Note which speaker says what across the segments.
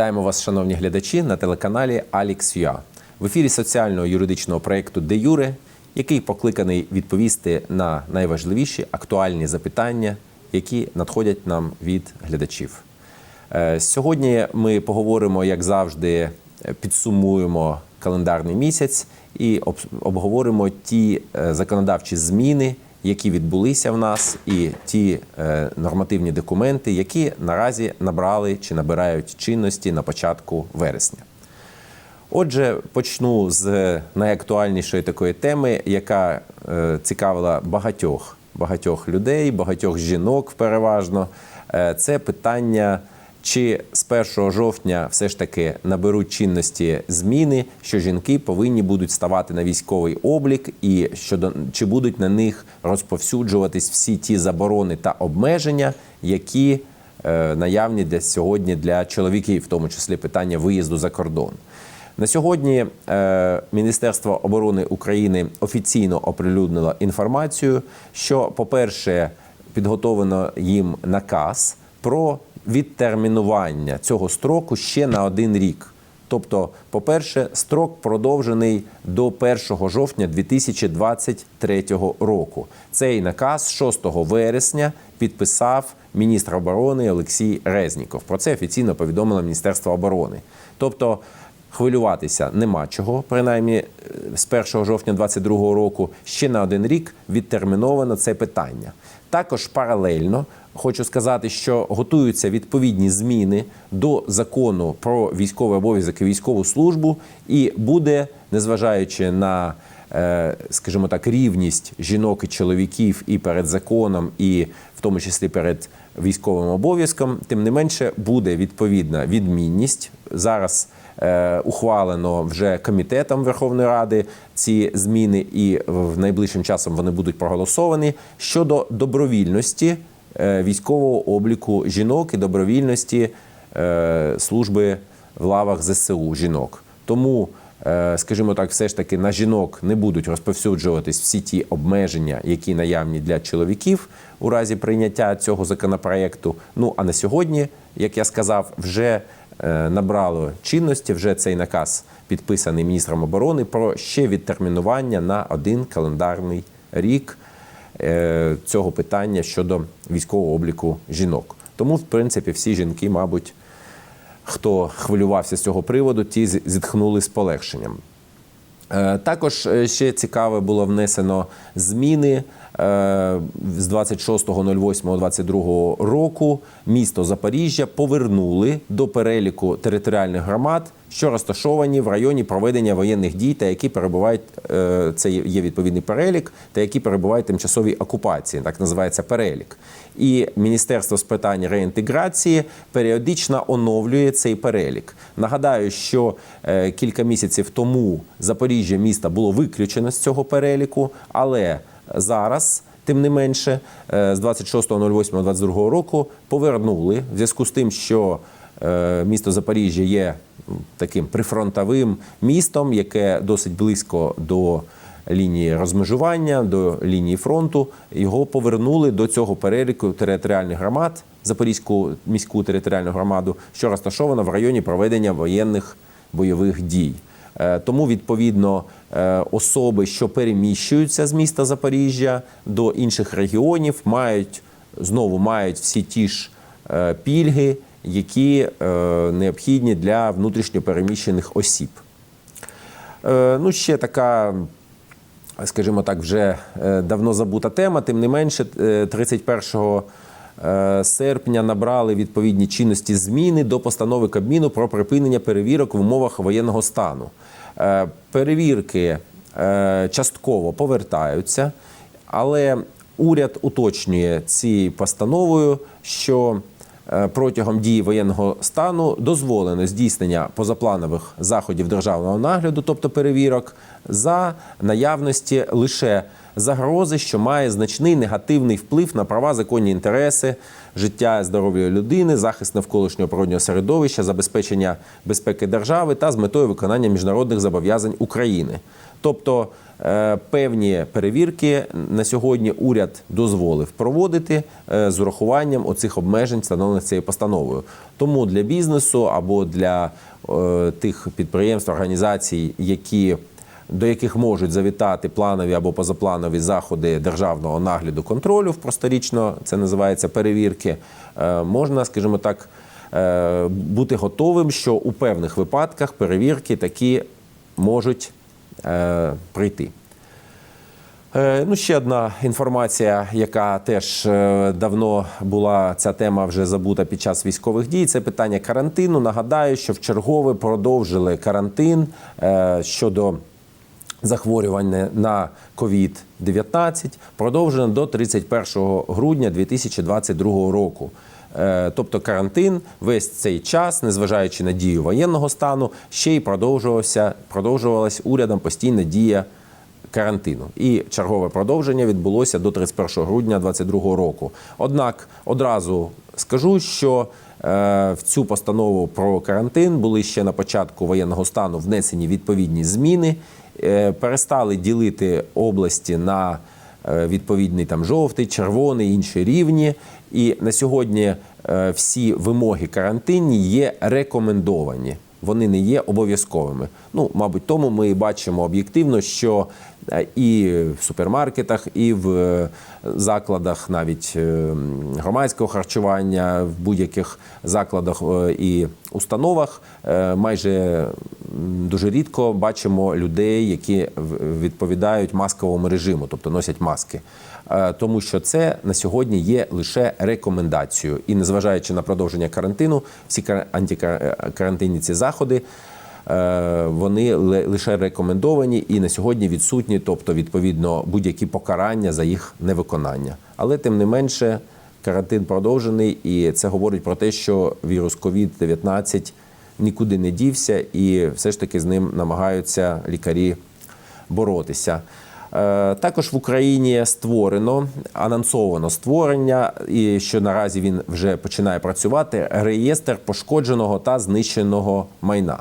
Speaker 1: Вітаємо вас, шановні глядачі, на телеканалі Алікс.ua. В ефірі соціального юридичного проєкту Де Юре, який покликаний відповісти на найважливіші актуальні запитання, які надходять нам від глядачів. Е, Сьогодні ми поговоримо, як завжди, підсумуємо календарний місяць і обговоримо ті е, законодавчі зміни, які відбулися в нас, і ті е, нормативні документи, які наразі набрали чи набирають чинності на початку вересня. Отже, почну з найактуальнішої такої теми, яка е, цікавила багатьох, багатьох людей, багатьох жінок переважно. Е, це питання, чи з 1 жовтня все ж таки наберуть чинності зміни, що жінки повинні будуть ставати на військовий облік, і щодо чи будуть на них розповсюджуватись всі ті заборони та обмеження, які е, наявні для сьогодні для чоловіків, в тому числі питання виїзду за кордон. На сьогодні е, Міністерство оборони України офіційно оприлюднило інформацію, що, по-перше, підготовлено їм наказ про відтермінування цього строку ще на один рік. Тобто, по-перше, строк продовжений до 1 жовтня 2023 року. Цей наказ 6 вересня підписав міністр оборони Олексій Резніков. Про це офіційно повідомило Міністерство оборони. Тобто, хвилюватися нема чого, принаймні е, з 1 жовтня 2022 року ще на один рік відтерміновано це питання. Також паралельно хочу сказати, що готуються відповідні зміни до закону про військовий обов'язок і військову службу, і буде, незважаючи на е, скажімо так, рівність жінок і чоловіків і перед законом, і в тому числі перед військовим обов'язком, тим не менше буде відповідна відмінність. Зараз е, ухвалено вже комітетом Верховної Ради ці зміни, і в найближчим часом вони будуть проголосовані щодо добровільності військового обліку жінок і добровільності е, служби в лавах ЗСУ жінок. Тому, е, скажімо так, все ж таки на жінок не будуть розповсюджуватись всі ті обмеження, які наявні для чоловіків у разі прийняття цього законопроекту. Ну а на сьогодні, як я сказав, вже е, набрало чинності. Вже цей наказ підписаний міністром оборони про ще відтермінування на один календарний рік е, цього питання щодо військового обліку жінок. Тому, в принципі, всі жінки, мабуть, хто хвилювався з цього приводу, ті зітхнули з полегшенням. Е, Також е, ще цікаве було внесено зміни е, з 26.08.22 року. Місто Запоріжжя повернули до переліку територіальних громад, що розташовані в районі проведення воєнних дій та які перебувають е, це є відповідний перелік, та які перебувають тимчасовій окупації, так називається перелік. І Міністерство з питань реінтеграції періодично оновлює цей перелік. Нагадаю, що е, кілька місяців тому Запоріжжя місто було виключено з цього переліку, але зараз. Тим не менше, е, з 26.08.22 року повернули в зв'язку з тим, що е, місто Запоріжжя є таким прифронтовим містом, яке досить близько до лінії розмежування, до лінії фронту. Його повернули до цього переліку територіальних громад, Запорізьку міську територіальну громаду, що розташована в районі проведення воєнних бойових дій. Е, Тому, відповідно, е, особи, що переміщуються з міста Запоріжжя до інших регіонів, мають знову мають всі ті ж е, пільги, які необхідні для внутрішньопереміщених осіб. Ну, ще така, скажімо так, вже давно забута тема. Тим не менше, е, 31 е, серпня набрали відповідні чинності зміни до постанови Кабміну про припинення перевірок в умовах воєнного стану. Е, Перевірки е, частково повертаються, але уряд уточнює цією постановою, що е, протягом дії воєнного стану дозволено здійснення позапланових заходів державного нагляду, тобто перевірок, за наявності лише загрози, що має значний негативний вплив на права, законні інтереси, життя здоров'я людини, захист навколишнього природнього середовища, забезпечення безпеки держави та з метою виконання міжнародних зобов'язань України. Тобто е, певні перевірки на сьогодні уряд дозволив проводити е, з урахуванням оцих обмежень, встановлених цією постановою. Тому для бізнесу або для е, тих підприємств, організацій, які до яких можуть завітати планові або позапланові заходи державного нагляду контролю в просторічно, це називається перевірки, е, можна, скажімо так, е, бути готовим, що у певних випадках перевірки такі можуть е, прийти. Ну, ще одна інформація, яка теж давно була ця тема вже забута під час військових дій. Це питання карантину. Нагадаю, що в чергове продовжили карантин щодо захворювання на COVID-19 продовжено до 31 грудня 2022 року. Е, Тобто карантин весь цей час, незважаючи на дію воєнного стану, ще й продовжувався продовжувалась урядом постійна дія карантину. І чергове продовження відбулося до 31 грудня 2022 року. Однак одразу скажу, що е, в цю постанову про карантин були ще на початку воєнного стану внесені відповідні зміни. Е, Перестали ділити області на е, відповідний там жовтий, червоний, інші рівні. І на сьогодні е, всі вимоги карантинні є рекомендовані. Вони не є обов'язковими. Ну, мабуть, тому ми і бачимо об'єктивно, що і в супермаркетах, і в е, закладах навіть е, громадського харчування, в будь-яких закладах е, і установах майже дуже рідко бачимо людей, які відповідають масковому режиму, тобто носять маски. Тому що це на сьогодні є лише рекомендацією. І незважаючи на продовження карантину, всі кар- антикарантинні ці заходи. Е, Вони лише рекомендовані і на сьогодні відсутні, тобто відповідно будь-які покарання за їх невиконання. Але тим не менше, карантин продовжений, і це говорить про те, що вірус COVID-19 нікуди не дівся, і все ж таки з ним намагаються лікарі боротися. Е, Також в Україні створено, анонсовано створення, і що наразі він вже починає працювати, реєстр пошкодженого та знищеного майна.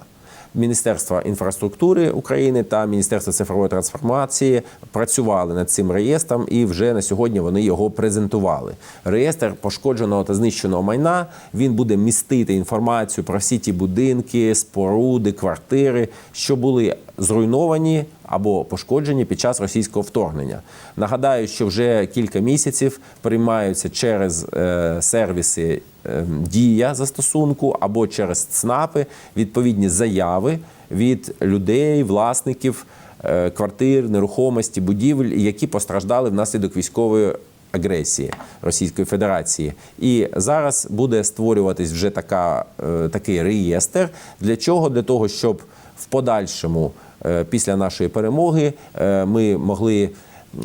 Speaker 1: Міністерство інфраструктури України та Міністерства цифрової трансформації працювали над цим реєстром, і вже на сьогодні вони його презентували. Реєстр пошкодженого та знищеного майна він буде містити інформацію про всі ті будинки, споруди, квартири, що були зруйновані або пошкоджені під час російського вторгнення. Нагадаю, що вже кілька місяців приймаються через е, сервіси е, дія застосунку або через ЦНАПи відповідні заяви від людей, власників е, квартир, нерухомості, будівель, які постраждали внаслідок військової агресії Російської Федерації. І зараз буде створюватись вже така, такий реєстр. Для чого? Для того, щоб в подальшому, е, після нашої перемоги, е, ми могли.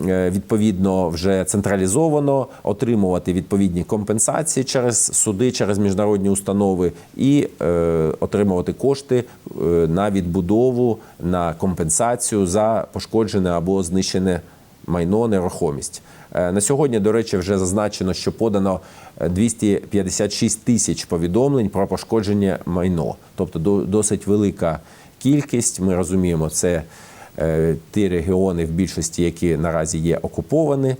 Speaker 1: е, Відповідно, вже централізовано отримувати відповідні компенсації через суди, через міжнародні установи і отримувати кошти на відбудову, на компенсацію за пошкоджене або знищене майно, нерухомість. На сьогодні, до речі, вже зазначено, що подано е, 256 тисяч повідомлень про пошкодження майно, тобто до- досить велика кількість. Ми розуміємо, це е, ті регіони в більшості, які наразі є окуповані,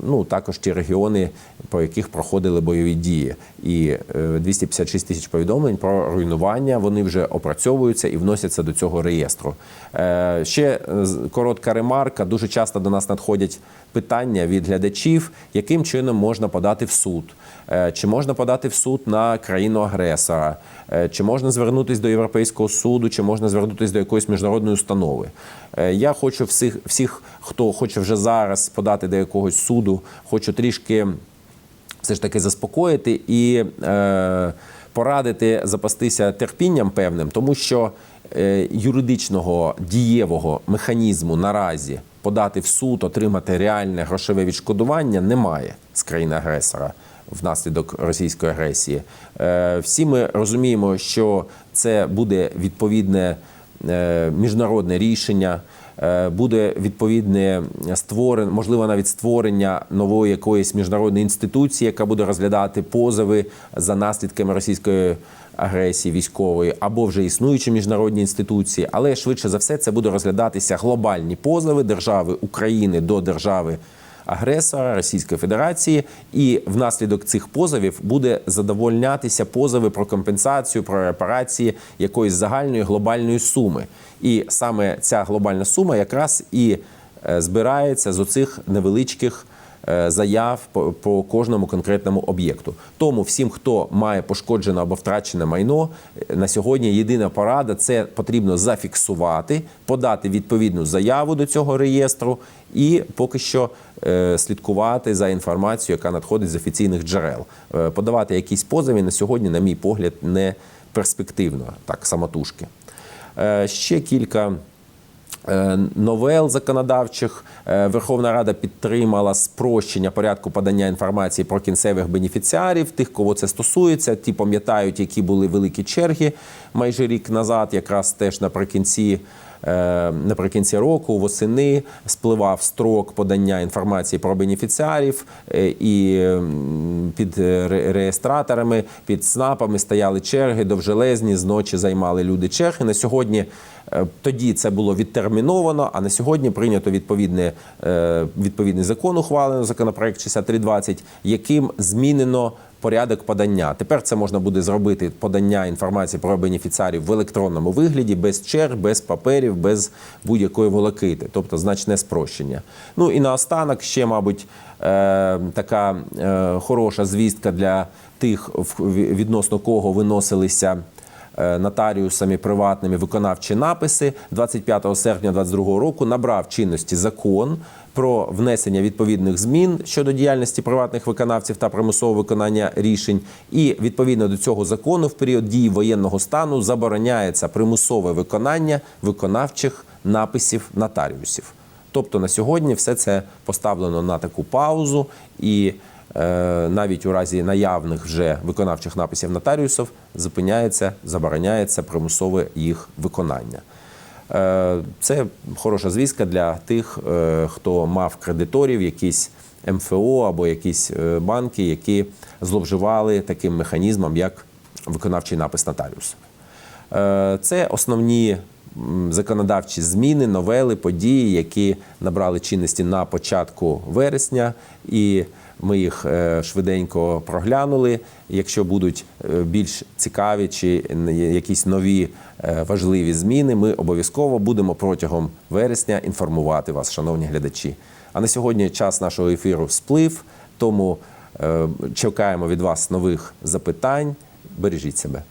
Speaker 1: ну також ті регіони, по яких проходили бойові дії. І е, 256 тисяч повідомлень про руйнування вони вже опрацьовуються і вносяться до цього реєстру. Е, Ще е, коротка ремарка. Дуже часто до нас надходять питання від глядачів, яким чином можна подати в суд. Е, Чи можна подати в суд на країну агресора, Е, чи можна звернутися до Європейського суду, чи можна звернутися до якоїсь міжнародної установи. Е, Я хочу всіх, всіх, хто хоче вже зараз подати до якогось суду, хочу трішки все ж таки заспокоїти і е, порадити запастися терпінням певним, тому що е, юридичного дієвого механізму наразі подати в суд, отримати реальне грошове відшкодування немає з країни агресора внаслідок російської агресії. Е, всі ми розуміємо, що це буде відповідне е, міжнародне рішення. Е, буде відповідне створення, можливо, навіть створення нової якоїсь міжнародної інституції, яка буде розглядати позови за наслідками російської агресії військової або вже існуючі міжнародні інституції, але швидше за все це буде розглядатися глобальні позови держави України до держави агресора Російської Федерації, і внаслідок цих позовів буде задовольнятися позови про компенсацію, про репарації якоїсь загальної глобальної суми. І саме ця глобальна сума якраз і е, збирається з оцих невеличких заяв по, кожному конкретному об'єкту. Тому всім, хто має пошкоджене або втрачене майно, е, на сьогодні єдина порада це потрібно зафіксувати, подати відповідну заяву до цього реєстру і поки що е, слідкувати за інформацією, яка надходить з офіційних джерел. Е, Подавати якісь позови на сьогодні, на мій погляд, не перспективно, так самотужки. Е, Ще кілька е, новел законодавчих. Е, Верховна Рада підтримала спрощення порядку подання інформації про кінцевих бенефіціарів, тих, кого це стосується. Ті пам'ятають, які були великі черги майже рік назад, якраз теж наприкінці. Е, Наприкінці року восени спливав строк подання інформації про бенефіціарів, е, і під реєстраторами, під СНАПами стояли черги довжелезні, зночі займали люди черги. На сьогодні е, тоді це було відтерміновано, а на сьогодні прийнято відповідне, відповідний закон, ухвалено законопроект 6320, яким змінено порядок подання. Тепер це можна буде зробити подання інформації про бенефіціарів в електронному вигляді, без черг, без паперів, без будь-якої волокити, тобто значне спрощення. Ну і наостанок ще, мабуть, е, така е, хороша звістка для тих, відносно кого виносилися нотаріусами приватними виконавчі написи 25 серпня 2022 року набрав чинності закон про внесення відповідних змін щодо діяльності приватних виконавців та примусове виконання рішень. І відповідно до цього закону в період дії воєнного стану забороняється примусове виконання виконавчих написів нотаріусів. Тобто на сьогодні все це поставлено на таку паузу, і е, навіть у разі наявних вже виконавчих написів нотаріусів зупиняється, забороняється примусове їх виконання. Е, Це хороша звістка для тих, е, хто мав кредиторів, якісь МФО або якісь е, банки, які зловживали таким механізмом, як виконавчий напис нотаріуса. Е, Це основні законодавчі зміни, новели, події, які набрали чинності на початку вересня, і ми їх е, швиденько проглянули. Якщо будуть е, більш цікаві чи якісь нові е, важливі зміни, ми обов'язково будемо протягом вересня інформувати вас, шановні глядачі. А на сьогодні час нашого ефіру сплив, тому чекаємо від вас нових запитань. Бережіть себе.